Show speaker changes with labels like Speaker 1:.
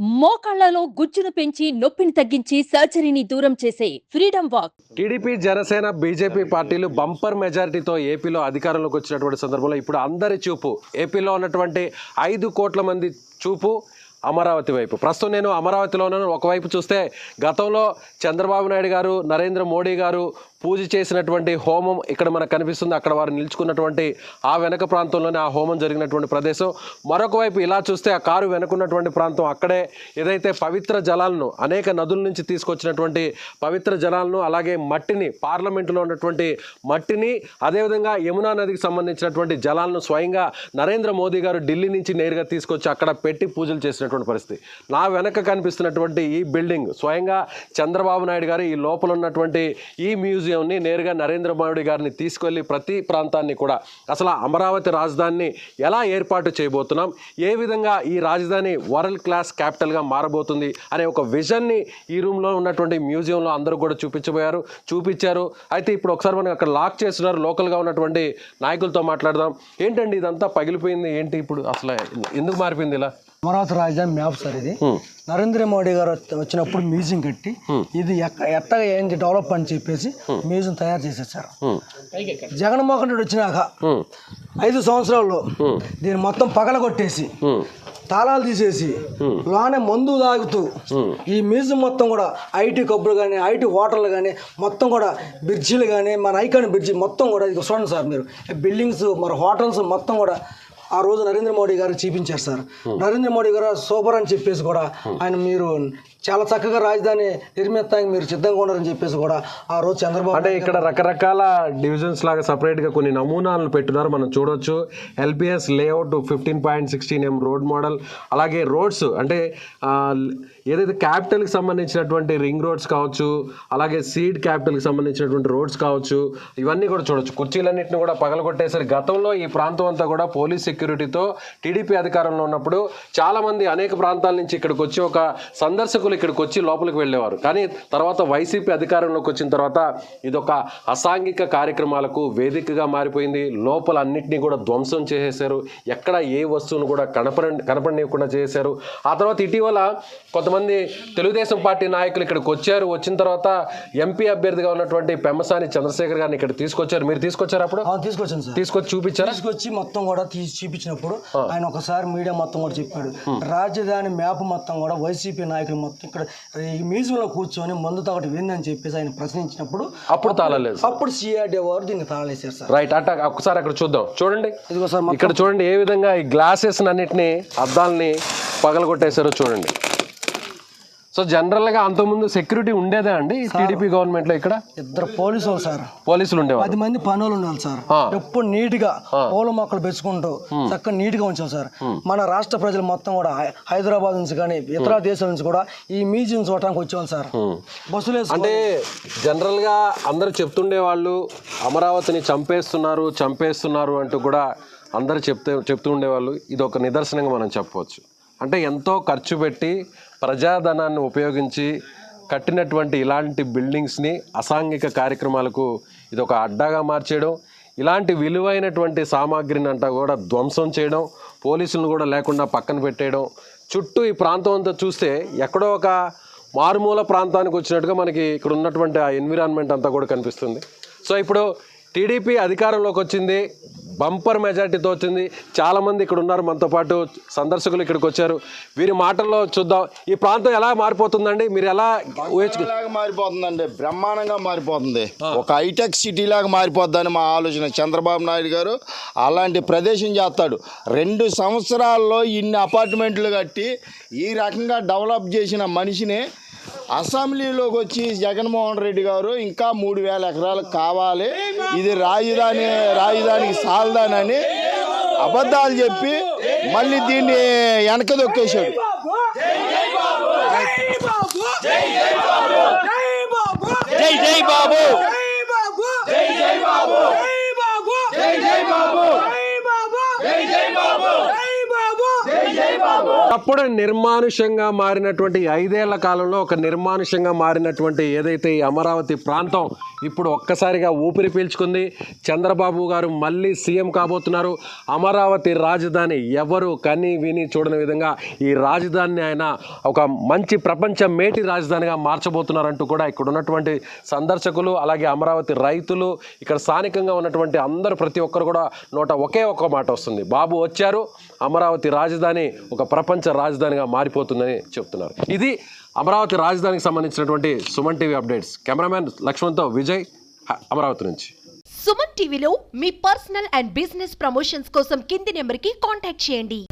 Speaker 1: మోకాళ్ళలో గుజ్జును పెంచి నొప్పిని తగ్గించి సర్జరీని దూరం చేసే freedom walk.
Speaker 2: TDP Janasena BJP పార్టీలు బంపర్ మెజారిటీతో ఏపీలో అధికారంలోకి వచ్చినటువంటి సందర్భంలో ఇప్పుడు అందరి చూపు ఏపీలో ఉన్నటువంటి ఐదు కోట్ల మంది చూపు అమరావతి వైపు. ప్రస్తుతం నేను అమరావతిలో ఉన్నాను. ఒకవైపు చూస్తే గతంలో చంద్రబాబు నాయుడు గారు నరేంద్ర మోడీ గారు పూజ చేసినటువంటి హోమం ఇక్కడ మనకు కనిపిస్తుంది. అక్కడ వారు నిల్చుకున్నటువంటి ఆ వెనక ప్రాంతంలోనే ఆ హోమం జరిగినటువంటి ప్రదేశం. మరొక వైపు ఇలా చూస్తే ఆ కారు వెనుకున్నటువంటి ప్రాంతం అక్కడే ఏదైతే పవిత్ర జలాలను అనేక నదుల నుంచి తీసుకొచ్చినటువంటి పవిత్ర జలాలను అలాగే మట్టిని పార్లమెంటులో ఉన్నటువంటి మట్టిని అదేవిధంగా యమునా నదికి సంబంధించినటువంటి జలాలను స్వయంగా నరేంద్ర మోదీ గారు ఢిల్లీ నుంచి నేరుగా తీసుకొచ్చి అక్కడ పెట్టి పూజలు చేసినటువంటి పరిస్థితి. నా వెనక కనిపిస్తున్నటువంటి ఈ బిల్డింగ్ స్వయంగా చంద్రబాబు నాయుడు గారు ఈ లోపల ఉన్నటువంటి ఈ మ్యూజియం మ్యూజియంని నేరుగా నరేంద్ర మోడీ గారిని తీసుకెళ్ళి ప్రతి ప్రాంతాన్ని కూడా అసలు అమరావతి రాజధానిని ఎలా ఏర్పాటు చేయబోతున్నాం? ఏ విధంగా ఈ రాజధాని వరల్డ్ క్లాస్ క్యాపిటల్గా మారబోతుంది అనే ఒక విజన్ని ఈ రూమ్లో ఉన్నటువంటి మ్యూజియంలో అందరూ కూడా చూపించబోయారు చూపించారు. అయితే ఇప్పుడు ఒకసారి మనం అక్కడ లాక్ చేస్తున్నారు లోకల్గా ఉన్నటువంటి నాయకులతో మాట్లాడదాం. ఏంటండి ఇదంతా పగిలిపోయింది? ఏంటి ఇప్పుడు అసలు ఎందుకు మారిపోయింది ఇలా?
Speaker 3: అమరావతి రాజధాని మ్యాప్ సార్ ఇది. నరేంద్ర మోడీ గారు వచ్చ- వచ్చినప్పుడు మ్యూజియం కట్టి ఇది ఎక్క- ఎట్టగా ఏంటి డెవలప్ అని చెప్పేసి మ్యూజియం తయారు చేసేసారు జగన్మోహన్ రెడ్డి వచ్చినాక. ఐదు సంవత్సరాల్లో దీన్ని మొత్తం పగలగొట్టేసి
Speaker 2: హ్మ్.
Speaker 3: తాళాలు తీసేసి లోనే మందు తాగుతూ ఈ మ్యూజియం మొత్తం కూడా ఐటీ కప్పులు కానీ ఐటీ హోటళ్ళు కానీ మొత్తం కూడా బ్రిడ్జిలు కానీ మన ఐకాన్ బ్రిడ్జి మొత్తం కూడా ఇది చూడండి సార్ మీరు. బిల్డింగ్స్ మరి హోటల్స్ మొత్తం కూడా ఆ రోజు నరేంద్ర మోడీ గారు చూపించారు సార్ నరేంద్ర మోడీ గారు సూపర్ అని చెప్పేసి కూడా ఆయన మీరు చాలా చక్కగా రాజధాని నిర్మిస్తానికి మీరు సిద్ధంగా ఉన్నారని చెప్పేసి కూడా ఆ రోజు చంద్రబాబు
Speaker 2: అంటే ఇక్కడ రకరకాల డివిజన్స్ లాగా సపరేట్గా కొన్ని నమూనాలను పెట్టున్నారు. మనం చూడొచ్చు. LPS layout fifteen point sixteen M road model అలాగే రోడ్స్ అంటే ఏదైతే capital కి సంబంధించినటువంటి రింగ్ రోడ్స్ కావచ్చు అలాగే సీడ్కి సంబంధించినటువంటి రోడ్స్ కావచ్చు ఇవన్నీ కూడా చూడొచ్చు. కుర్చీలన్నింటిని కూడా పగలగొట్టేసరి గతంలో ఈ ప్రాంతం అంతా కూడా పోలీస్ సెక్యూరిటీతో టీడీపీ అధికారంలో ఉన్నప్పుడు చాలా మంది అనేక ప్రాంతాల నుంచి ఇక్కడికి వచ్చి ఒక సందర్శకులు ఇక్కడికి వచ్చి లోపలికి వెళ్ళేవారు. కానీ తర్వాత వైసీపీ అధికారంలోకి వచ్చిన తర్వాత ఇది ఒక అసాంఘిక కార్యక్రమాలకు వేదికగా మారిపోయింది. లోపల అన్నింటినీ కూడా ధ్వంసం చేసేశారు. ఎక్కడ ఏ వస్తువును కూడా కనపడ కనపడనివ్వకుండా చేశారు ఆ తర్వాత ఇటీవల కొంతమంది తెలుగుదేశం పార్టీ నాయకులు ఇక్కడికి వచ్చారు. వచ్చిన తర్వాత ఎంపీ అభ్యర్థిగా ఉన్నటువంటి పెమ్మసాని చంద్రశేఖర్ గారిని ఇక్కడ తీసుకొచ్చారు. మీరు తీసుకొచ్చారు అప్పుడు?
Speaker 3: తీసుకొచ్చాను సార్.
Speaker 2: తీసుకొచ్చి చూపించారా?
Speaker 3: తీసుకొచ్చి మొత్తం కూడా తీసి చూపించినప్పుడు ఆయన ఒకసారి మీడియా మొత్తం కూడా చెప్పాడు. రాజధాని మ్యాప్ మొత్తం కూడా వైసీపీ నాయకులు మొత్తం ఇక్కడ ఈ మ్యూజియంలో కూర్చొని మందు తాగటి విందని చెప్పేసి ఆయన ప్రశ్నించినప్పుడు
Speaker 2: అప్పుడు తాళలేదు
Speaker 3: అప్పుడు సిఆర్డీ వారు దీన్ని తాళేశారు సార్.
Speaker 2: రైట్ అట్ట ఒకసారి అక్కడ చూద్దాం. చూడండి.
Speaker 3: ఇదిగో సార్
Speaker 2: ఇక్కడ చూడండి ఏ విధంగా ఈ గ్లాసెస్ అన్నిటిని అద్దాలని పగలగొట్టేశారో చూడండి. సో జనరల్గా అంతకుముందు సెక్యూరిటీ ఉండేదా అండి టీడీపీ గవర్నమెంట్లో ఇక్కడ?
Speaker 3: ఇద్దరు పోలీసులు సార్.
Speaker 2: పోలీసులు ఉండేవారు
Speaker 3: పది మంది పనులు ఉండాలి సార్. ఎప్పుడు నీట్గా పూల మొక్కలు పెంచుకుంటూ చక్కగా నీట్గా ఉంచాలి సార్ మన రాష్ట్ర ప్రజలు మొత్తం కూడా హైదరాబాద్ నుంచి కానీ ఇతర దేశాల నుంచి కూడా ఈ మ్యూజియం చూడటానికి వచ్చేవాళ్ళు సార్. బస్సులు
Speaker 2: అంటే జనరల్గా అందరూ చెప్తుండే వాళ్ళు అమరావతిని చంపేస్తున్నారు చంపేస్తున్నారు అంటూ కూడా అందరూ చెప్తే చెప్తూ ఉండేవాళ్ళు. ఇది ఒక నిదర్శనంగా మనం చెప్పవచ్చు. అంటే ఎంతో ఖర్చు పెట్టి ప్రజాధనాన్ని ఉపయోగించి కట్టినటువంటి ఇలాంటి బిల్డింగ్స్ని అసాంఘిక కార్యక్రమాలకు ఇది ఒక అడ్డాగా మార్చేయడం ఇలాంటి విలువైనటువంటి సామాగ్రిని అంతా కూడా ధ్వంసం చేయడం పోలీసులను కూడా లేకుండా పక్కన పెట్టేయడం. చుట్టూ ఈ ప్రాంతం అంతా చూస్తే ఎక్కడో ఒక మారుమూల ప్రాంతానికి వచ్చినట్టుగా మనకి ఇక్కడ ఉన్నటువంటి ఆ ఎన్విరాన్మెంట్ అంతా కూడా కనిపిస్తుంది. సో ఇప్పుడు టీడీపీ అధికారంలోకి వచ్చింది. బంపర్ మెజార్టీతో వచ్చింది చాలామంది ఇక్కడ ఉన్నారు. మనతో పాటు సందర్శకులు ఇక్కడికి వచ్చారు. వీరి మాటల్లో చూద్దాం. ఈ ప్రాంతం ఎలా మారిపోతుందండి? మీరు ఎలా
Speaker 4: మారిపోతుందండి. బ్రహ్మాండంగా మారిపోతుంది. ఒక హైటెక్ సిటీ లాగా మారిపోద్దని మా ఆలోచన. చంద్రబాబు నాయుడు గారు అలాంటి ప్రదేశం చేస్తాడు. రెండు సంవత్సరాల్లో ఇన్ని అపార్ట్మెంట్లు కట్టి ఈ రకంగా డెవలప్ చేసిన మనిషిని అసెంబ్లీలోకి వచ్చి జగన్మోహన్ రెడ్డి గారు ఇంకా మూడు వేల ఎకరాలు కావాలి. ఇది రాజధాని రాజధానికి సాలదానని అబద్ధాలు చెప్పి మళ్ళీ దీన్ని వెనక దొక్కేశాడు జై జై బాబు.
Speaker 2: అప్పుడు నిర్మానుష్యంగా మారినటువంటి ఐదేళ్ళ కాలంలో ఒక నిర్మానుష్యంగా మారినటువంటి ఏదైతే ఈ అమరావతి ప్రాంతం ఇప్పుడు ఒక్కసారిగా ఊపిరి పీల్చుకుంది. చంద్రబాబు గారు మళ్ళీ సీఎం కాబోతున్నారు. అమరావతి రాజధాని ఎవరు కని విని చూడని విధంగా ఈ రాజధానిని ఆయన ఒక మంచి ప్రపంచ మేటి రాజధానిగా మార్చబోతున్నారంటూ కూడా ఇక్కడ ఉన్నటువంటి సందర్శకులు అలాగే అమరావతి రైతులు ఇక్కడ స్థానికంగా ఉన్నటువంటి అందరూ ప్రతి ఒక్కరు కూడా నోట ఒకే ఒక్క మాట వస్తుంది. బాబు వచ్చారు. అమరావతి రాజధాని ఒక ప్రపంచ రాజధానిగా మారిపోతుందని చెప్తున్నారు. ఇది అమరావతి రాజధానికి సంబంధించినటువంటి సుమన్ టీవీ అప్డేట్స్. కెమెరామ్యాన్ లక్ష్మణ్తో విజయ్ అమరావతి నుంచి.
Speaker 5: సుమన్ టీవీలో మీ పర్సనల్ అండ్ బిజినెస్ ప్రమోషన్స్ కోసం కింది నెంబర్కి కాంటాక్ట్ చేయండి.